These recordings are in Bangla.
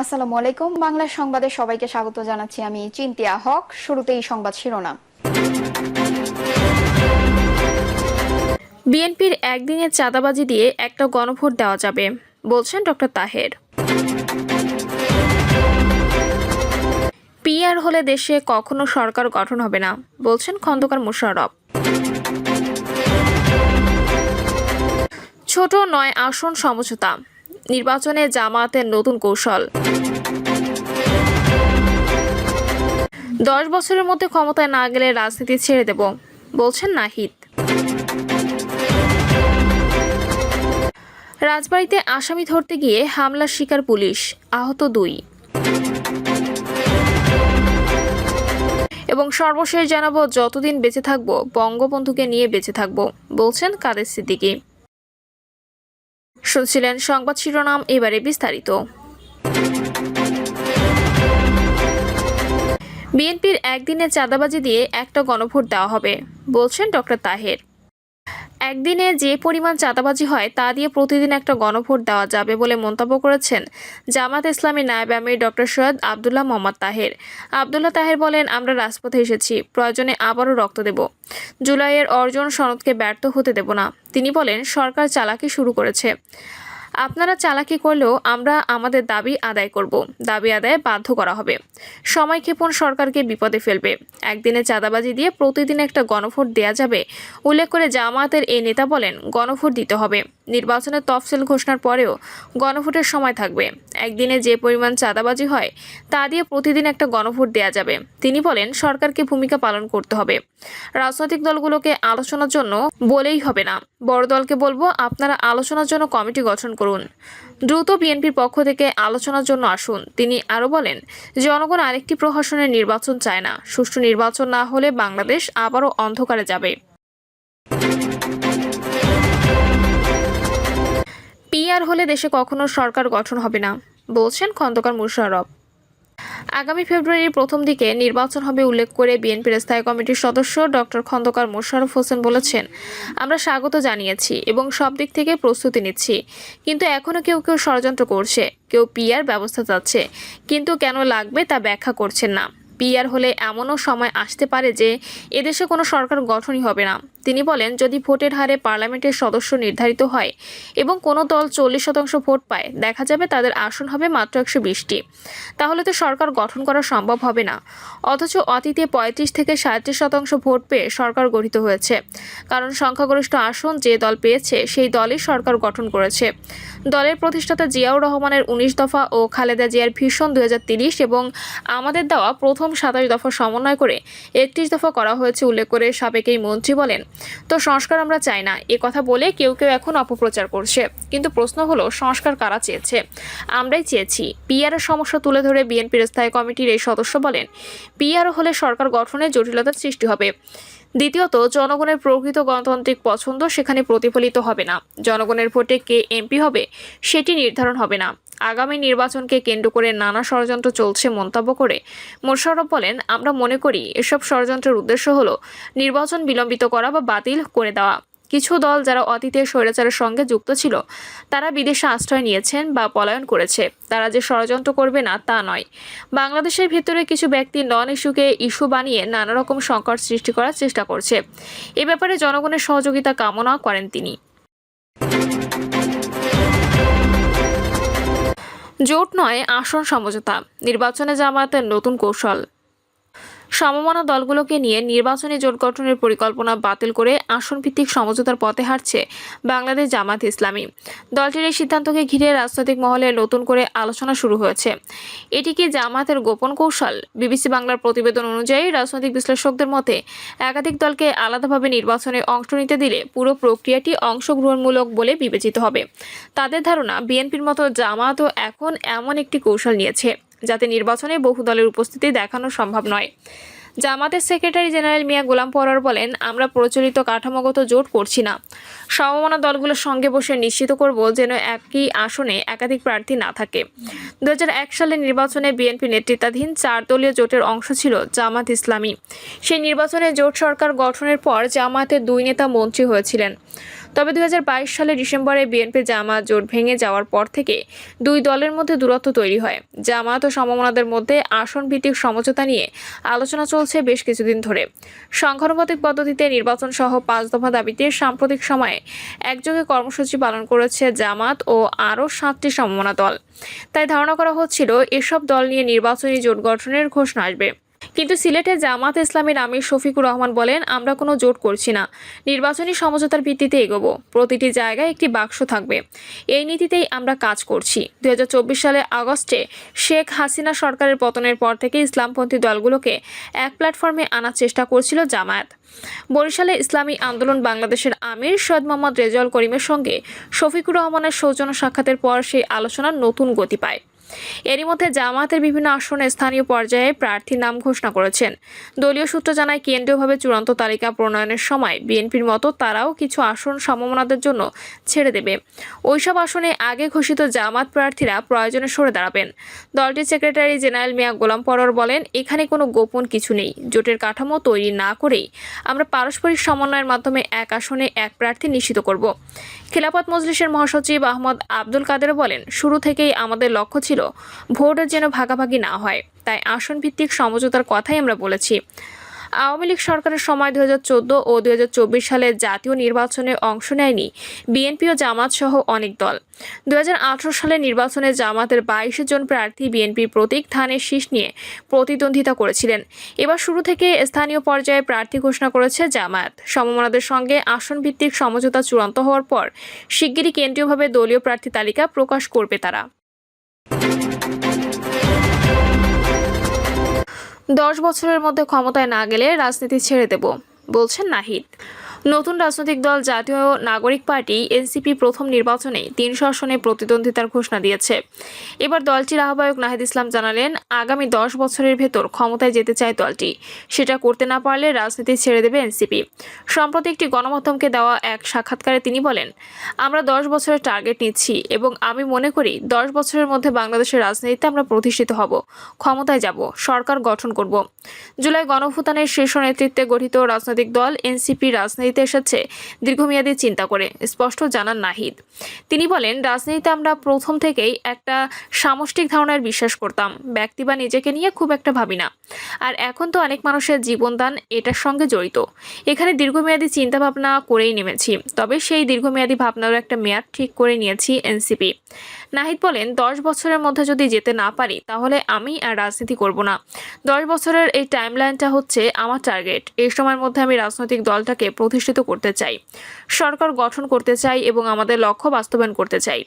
আসসালামু আলাইকুম। বাংলা সংবাদে সবাইকে স্বাগত জানাচ্ছি আমি চিন্তিয়া হক। শুরুতেই সংবাদ শিরোনাম। বিএনপির একদিনের চাঁদাবাজি দিয়ে একটা গণভোট দেওয়া যাবে, বলছেন ডক্টর তাহের। পিআর হলে দেশে কখনো সরকার গঠন হবে না, বলছেন খন্দকার মোশাররফ। ছোট নয় আসন সমঝোতা নির্বাচনে জামায়াতের নতুন কৌশল। দশ বছরের মধ্যে ক্ষমতায় না গেলে রাজনীতি ছেড়ে দেব, বলছেন নাহিদ। রাজবাড়িতে আসামি ধরতে গিয়ে হামলার শিকার পুলিশ, আহত দুই। এবং সর্বশেষ জানাব, যতদিন বেঁচে থাকব, বঙ্গবন্ধুকে নিয়ে বেঁচে থাকব, বলছেন কাদের সিদ্দিকী। শুনছিলেন সংবাদ শিরোনাম এবারে বিস্তারিত। বিএনপির একদিনে চাঁদাবাজি দিয়ে একটা গণভোট দেওয়া হবে, বলছেন ডক্টর তাহের। একদিনে যে পরিমাণ চাঁদাবাজি হয়, তা দিয়ে প্রতিদিন একটা গণভোট দেওয়া যাবে বলে মন্তব্য করেছেন জামাত ইসলামী নায়েব আমির ডক্টর সৈয়দ আবদুল্লাহ মোহাম্মদ তাহের। আবদুল্লাহ তাহের বলেন, আমরা রাজপথে এসেছি, প্রয়োজনে আবারও রক্ত দেব। জুলাইয়ের অর্জন সনদকে ব্যর্থ হতে দেব না। তিনি বলেন, সরকার চালাকি শুরু করেছে। আপনারা চালাকি করলেও আমরা আমাদের দাবি আদায় করব। দাবি আদায়ে বাধ্য করা হবে। সময় ক্ষেপণ সরকারকে বিপদে ফেলবে। একদিনে চাঁদাবাজি দিয়ে প্রতিদিন একটা গণভোট দেয়া যাবে। উল্লেখ করে জামায়াতের এই নেতা বলেন, গণভোট দিতে হবে। নির্বাচনের তফসিল ঘোষণার পরেও গণভোটের সময় থাকবে। একদিনে যে পরিমাণ চাঁদাবাজি হয়, তা দিয়ে প্রতিদিন একটা গণভোট দেয়া যাবে। তিনি বলেন, সরকারকে ভূমিকা পালন করতে হবে। রাজনৈতিক দলগুলোকে আলোচনার জন্য বলেই হবে না। বড় দলকে বলব, আপনারা আলোচনার জন্য কমিটি গঠন করুন। দ্রুত বিএনপির পক্ষ থেকে আলোচনার জন্য আসুন। তিনি আরও বলেন, জনগণ আরেকটি প্রহসনের নির্বাচন চায় না। সুষ্ঠু নির্বাচন না হলে বাংলাদেশ আবারও অন্ধকারে যাবে। পিআর হলে দেশে কখনো সরকার গঠন হবে না, বলছেন খন্দকার মুশারফ আগামী ফেব্রুয়ারির প্রথম দিকে নির্বাচন হবে উল্লেখ করে বিএনপির স্থায়ী কমিটির সদস্য ডক্টর খন্দকার মোশাররফ হোসেন বলেছেন, আমরা স্বাগত জানিয়েছি এবং সব দিক থেকে প্রস্তুতি নিচ্ছি, কিন্তু এখনও কেউ কেউ ষড়যন্ত্র করছে, কেউ পিআর ব্যবস্থা চাচ্ছে, কিন্তু কেন লাগবে তা ব্যাখ্যা করছেন না। পিআর হলে এমনও সময় আসতে পারে যে এদেশে কোনো সরকার গঠনই হবে না। তিনি বলেন, যদি ভোটের হারে পার্লামেন্টের সদস্য নির্ধারিত হয় এবং কোনো দল চল্লিশ শতাংশ ভোট পায়, দেখা যাবে তাদের আসন হবে মাত্র একশো বিশটি। তাহলে তো সরকার গঠন করা সম্ভব হবে না। অথচ অতীতে পঁয়ত্রিশ থেকে সাঁত্রিশ শতাংশ ভোট পেয়ে সরকার গঠিত হয়েছে। কারণ সংখ্যাগরিষ্ঠ আসন যে দল পেয়েছে, সেই দলই সরকার গঠন করেছে। দলের প্রতিষ্ঠাতা জিয়াউর রহমানের উনিশ দফা ও খালেদা জিয়ার ভীষণ দুই এবং আমাদের দেওয়া প্রথম সাতাশ দফা সমন্বয় করে একত্রিশ দফা করা হয়েছে উল্লেখ করে সাবেক এই মন্ত্রী বলেন তো সংস্কার আমরা চাই না। এ কথা বলে কেউ কেউ এখন অপপ্রচার করছে। কিন্তু প্রশ্ন হলো, সংস্কার কারা চেয়েছে? আমরাই চেয়েছি। পিআরের সমস্যা তুলে ধরে বিএনপির স্থায়ী কমিটির এই সদস্য বলেন পিআর হলে সরকার গঠনে জটিলতার সৃষ্টি হবে। দ্বিতীয়ত, জনগণের প্রকৃত গণতান্ত্রিক পছন্দ সেখানে প্রতিফলিত হবে না। জনগণের ভোটে কে এমপি হবে, সেটি নির্ধারণ হবে না। আগামী নির্বাচনকে কেন্দ্র করে নানা ষড়যন্ত্র চলছে মন্তব্য করে মোশাররফ বলেন, আমরা মনে করি এসব ষড়যন্ত্রের উদ্দেশ্য হলো নির্বাচন বিলম্বিত করা বা বাতিল করে দেওয়া। কিছু দল যারা অতীতে স্বৈরাচারের সঙ্গে যুক্ত ছিল, তারা বিদেশে আশ্রয় নিয়েছেন বা পলায়ন করেছে। তারা যে ষড়যন্ত্র করবে না, তা নয়। বাংলাদেশের ভিতরে কিছু ব্যক্তি নন ইস্যুকে ইস্যু বানিয়ে নানা রকম সংকট সৃষ্টি করার চেষ্টা করছে। এ ব্যাপারে জনগণের সহযোগিতা কামনা করেন তিনি। জোট নয় আসন সমঝোতা। নির্বাচনে জামায়াতের নতুন কৌশল। সমমনা দলগুলোকে নিয়ে নির্বাচনী জোট গঠনের পরিকল্পনা বাতিল করে আসন ভিত্তিক সমঝোতার পথে হাঁটছে বাংলাদেশ জামাত ইসলামী। দলটির এই সিদ্ধান্তকে ঘিরে রাজনৈতিক মহলে নতুন করে আলোচনা শুরু হয়েছে। এটি কি জামাতের গোপন কৌশল? বিবিসি বাংলার প্রতিবেদন অনুযায়ী রাজনৈতিক বিশ্লেষকদের মতে, একাধিক দলকে আলাদাভাবে নির্বাচনে অংশ নিতে দিলে পুরো প্রক্রিয়াটি অংশগ্রহণমূলক বলে বিবেচিত হবে। তাদের ধারণা, বিএনপির মতো জামাতও এখন এমন একটি কৌশল নিয়েছে। যাতে নির্বাচনে বহু দলের উপস্থিতি দেখানো সম্ভব নয়। জামাতের সেক্রেটারি জেনারেল মিয়া গোলাম পরার বলেন, আমরা প্রচলিত কাঠামোগত জোট করছি না। সমমনা দলগুলোর সঙ্গে বসে নিশ্চিত করব যেন একই আসনে একাধিক প্রার্থী না থাকে। দু হাজার এক সালের নির্বাচনে বিএনপি নেতৃত্বাধীন চার দলীয় জোটের অংশ ছিল জামাত ইসলামী। সেই নির্বাচনে জোট সরকার গঠনের পর জামায়াতের দুই নেতা মন্ত্রী হয়েছিলেন। তবে দুই হাজার বাইশ সালে ডিসেম্বরে বিএনপি জামাত জোট ভেঙে যাওয়ার পর থেকে দুই দলের মধ্যে দূরত্ব তৈরি হয়। জামাত ও সমমনাদের মধ্যে আসন ভিত্তিক সমঝোতা নিয়ে আলোচনা চলছে বেশ কিছুদিন ধরে। সংখ্যানুপাতিক পদ্ধতিতে নির্বাচন সহ পাঁচ দফা দাবিতে সাম্প্রতিক সময়ে একযোগে কর্মসূচি পালন করেছে জামাত ও আরও সাতটি সমমনা দল। তাই ধারণা করা হচ্ছিল এসব দল নিয়ে নির্বাচনী জোট গঠনের ঘোষণা আসবে। কিন্তু সিলেটে জামাত ইসলামের আমির শফিকুর রহমান বলেন, আমরা কোনো জোট করছি না। নির্বাচনী সমঝোতার ভিত্তিতে এগোবো। প্রতিটি জায়গায় একটি বাক্স থাকবে। এই নীতিতেই আমরা কাজ করছি। দুই হাজার চব্বিশ সালে আগস্টে শেখ হাসিনা সরকারের পতনের পর থেকে ইসলামপন্থী দলগুলোকে এক প্ল্যাটফর্মে আনার চেষ্টা করছিল জামায়াত। বরিশালে ইসলামী আন্দোলন বাংলাদেশের আমির সৈয়দ মোহাম্মদ রেজাউল করিমের সঙ্গে শফিকুর রহমানের সৌজন্য সাক্ষাতের পর সেই আলোচনার নতুন গতি পায়। এরই মধ্যে জামাতের বিভিন্ন আসনে স্থানীয় পর্যায়ে প্রার্থীর নাম ঘোষণা করেছেন। দলীয় সূত্র জানায়, কেন্দ্রীয়ভাবে চূড়ান্ত তালিকা প্রণয়নের সময় বিএনপির মতো তারাও কিছু আসন সম্ভাবনাদের জন্য ছেড়ে দেবে। ওইসব আসনে আগে ঘোষিত জামাত প্রার্থীরা প্রয়োজনে সরে দাঁড়াবেন। দলটির সেক্রেটারি জেনারেল মিয়া গোলাম পরর বলেন, এখানে কোনো গোপন কিছু নেই। জোটের কাঠামো তৈরি না করেই আমরা পারস্পরিক সমন্বয়ের মাধ্যমে এক আসনে এক প্রার্থী নিশ্চিত করব। খেলাফত মজলিসের মহাসচিব আহমদ আব্দুল কাদের বলেন, শুরু থেকেই আমাদের লক্ষ্য ছিল ভোটের যেন ভাগাভাগি না হয়, তাই আসন ভিত্তিক সমঝোতার কথাই আমরা বলেছি। আওয়ামী লীগ সরকারের সময় দুই হাজার চোদ্দ ও দু সালে জাতীয় নির্বাচনে অংশ নেয়নি বিএনপি ও জামাত সহ অনেক দল। দু সালে নির্বাচনে জামাতের বাইশে জন প্রার্থী বিএনপির প্রতীক ধানের শীষ নিয়ে প্রতিদ্বন্দ্বিতা করেছিলেন। এবার শুরু থেকে স্থানীয় পর্যায়ে প্রার্থী ঘোষণা করেছে জামায়াত। সমমনাদের সঙ্গে আসন ভিত্তিক সমঝোতা চূড়ান্ত হওয়ার পর শিগগিরই কেন্দ্রীয়ভাবে দলীয় প্রার্থী তালিকা প্রকাশ করবে তারা। দশ বছরের মধ্যে ক্ষমতায় না গেলে রাজনীতি ছেড়ে দেব বলছেন নাহিদ। নতুন রাজনৈতিক দল, জাতীয় নাগরিক পার্টি, এনসিপি প্রথম নির্বাচনে তিনশো আসনে প্রতিদ্বন্দ্বিতার ঘোষণা দিয়েছে। এবার দলটির আহ্বায়ক নাহিদ ইসলাম জানালেন, আগামী দশ বছরের ভেতর ক্ষমতায় যেতে চায় দলটি। সেটা করতে না পারলে রাজনীতি ছেড়ে দেবে এনসিপি। সম্প্রতি একটি গণমাধ্যমকে দেওয়া এক সাক্ষাৎকারে তিনি বলেন, আমরা দশ বছরের টার্গেট নিচ্ছি এবং আমি মনে করি দশ বছরের মধ্যে বাংলাদেশের রাজনীতিতে আমরা প্রতিষ্ঠিত হব, ক্ষমতায় যাব, সরকার গঠন করব। জুলাই গণভূতানের শীর্ষ নেতৃত্বে গঠিত রাজনৈতিক দল, এনসিপি রাজনীতিতে এসেছে, দীর্ঘমেয়াদী চিন্তা করে, স্পষ্ট জানান নাহিদ। তিনি বলেন, রাজনীতিতে আমরা প্রথম থেকেই একটা সামষ্টিক ধারণার বিশ্বাস করতাম, ব্যক্তি বা নিজেকে নিয়ে খুব একটা ভাবি না। আর এখন তো অনেক মানুষের জীবনদান এটার সঙ্গে জড়িত। এখানে দীর্ঘমেয়াদী চিন্তা ভাবনা করেই নেমেছি, তবে সেই দীর্ঘমেয়াদী ভাবনারও একটা মেয়াদ ঠিক করে নিয়েছি এনসিপি। নাহিদ বলেন, দশ বছরের মধ্যে যদি যেতে না পারি, তাহলে আমি আর রাজনীতি করব না। দশ বছরের এই টাইমলাইনটা হচ্ছে আমার টার্গেট। এই সময়ের মধ্যে আমি রাজনৈতিক দলটাকে প্রতিষ্ঠিত করতে চাই। সরকার গঠন করতে চাই এবং আমাদের লক্ষ্য বাস্তবায়ন করতে চাই।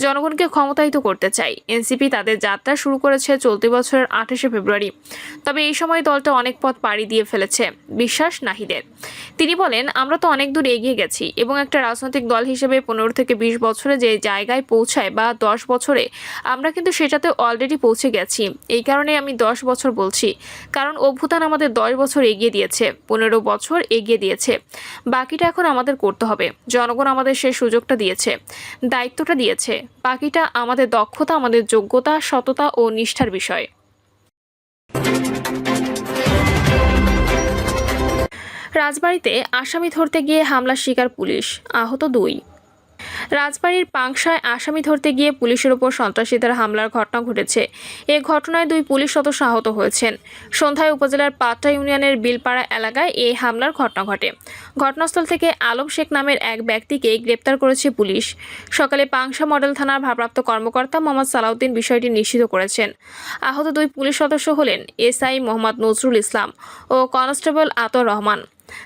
জনগণকে ক্ষমতায়িত করতে চাই। এনসিপি তাদের যাত্রা শুরু করেছে চলতি বছরের আঠাশে ফেব্রুয়ারি। তবে এই সময় দলটা অনেক পথ পাড়ি দিয়ে ফেলেছে, বিশ্বাস নাহিদের। তিনি বলেন, আমরা তো অনেক দূর এগিয়ে গেছি এবং একটা রাজনৈতিক দল হিসেবে পনেরো থেকে বিশ বছরে যে জায়গায় পৌঁছায় বা দশ বছরে, আমরা কিন্তু সেটাতে অলরেডি পৌঁছে গেছি। এই কারণে আমি দশ বছর বলছি। কারণ অভ্যুত্থান আমাদের দশ বছর এগিয়ে দিয়েছে, পনেরো বছর এগিয়ে দিয়েছে। বাকিটা এখন আমাদের করতে হবে। জনগণ আমাদের সেই সুযোগটা দিয়েছে, দায়িত্বটা দিয়েছে। বাকিটা আমাদের দক্ষতা, আমাদের যোগ্যতা, সততা ও নিষ্ঠার বিষয়। রাজবাড়িতে আসামি ধরতে গিয়ে হামলার শিকার পুলিশ, আহত দুই। রাজবাড়ির পাংশায় আসামি ধরতে গিয়ে পুলিশের ওপর সন্ত্রাসীদের হামলার ঘটনা ঘটেছে। এ ঘটনায় দুই পুলিশ সদস্য আহত হয়েছেন। সন্ধ্যায় উপজেলার পাট্টা ইউনিয়নের বিলপাড়া এলাকায় এই হামলার ঘটনা ঘটে। ঘটনাস্থল থেকে আলম শেখ নামের এক ব্যক্তিকে গ্রেপ্তার করেছে পুলিশ। সকালে পাংশা মডেল থানার ভারপ্রাপ্ত কর্মকর্তা মোহাম্মদ সালাউদ্দিন বিষয়টি নিশ্চিত করেছেন। আহত দুই পুলিশ সদস্য হলেন এসআই মোহাম্মদ নজরুল ইসলাম ও কনস্টেবল আতর রহমান।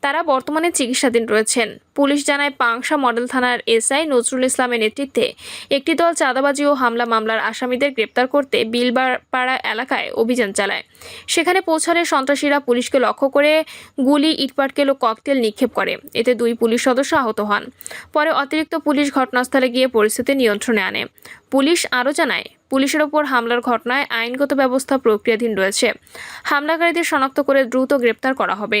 তারা বর্তমানে চিকিৎসাধীন রয়েছেন। পুলিশ জানায় পাংশা মডেল থানার এসআই নজরুল ইসলামের নেতৃত্বে একটি দল চাঁদাবাজি ও হামলা মামলার আসামিদের গ্রেপ্তার করতে বিলবারপাড়া এলাকায় অভিযান চালায়। সেখানে পৌঁছালে সন্ত্রাসীরা পুলিশকে লক্ষ্য করে গুলি, ইটপাটকেল ও ককটেল নিক্ষেপ করে। এতে দুই পুলিশ সদস্য আহত হন। পরে অতিরিক্ত পুলিশ ঘটনাস্থলে গিয়ে পরিস্থিতি নিয়ন্ত্রণে আনে। পুলিশ আরও জানায়, পুলিশের ওপর হামলার ঘটনায় আইনগত ব্যবস্থা প্রক্রিয়াধীন রয়েছে। হামলাকারীদের শনাক্ত করে দ্রুত গ্রেপ্তার করা হবে।